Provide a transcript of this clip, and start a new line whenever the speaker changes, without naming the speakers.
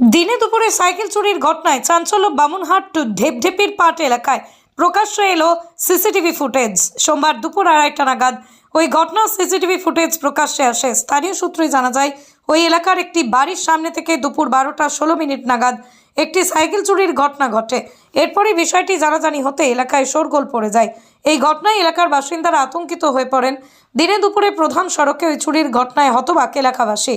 দিনে দুপুরে সাইকেল চুরির ঘটনায় চাঞ্চল্য বামুনহাট টু ঢেপঢেপির পাট এলাকায় প্রকাশ্য এলো সিসিটিভি ফুটেজ। সোমবার দুপুর আড়াইটা নাগাদ ওই ঘটনার সিসিটিভি ফুটেজ প্রকাশ্যে আসে। স্থানীয় সূত্রে জানা যায়, ওই এলাকার একটি বাড়ির সামনে থেকে দুপুর বারোটা ষোলো মিনিট নাগাদ একটি সাইকেল চুরির ঘটনা ঘটে। এরপরই বিষয়টি জানাজানি হতে এলাকায় শোরগোল পড়ে যায়। এই ঘটনায় এলাকার বাসিন্দারা আতঙ্কিত হয়ে পড়েন। দিনে দুপুরে প্রধান সড়কে ওই চুরির ঘটনায় হতবাক এলাকাবাসী।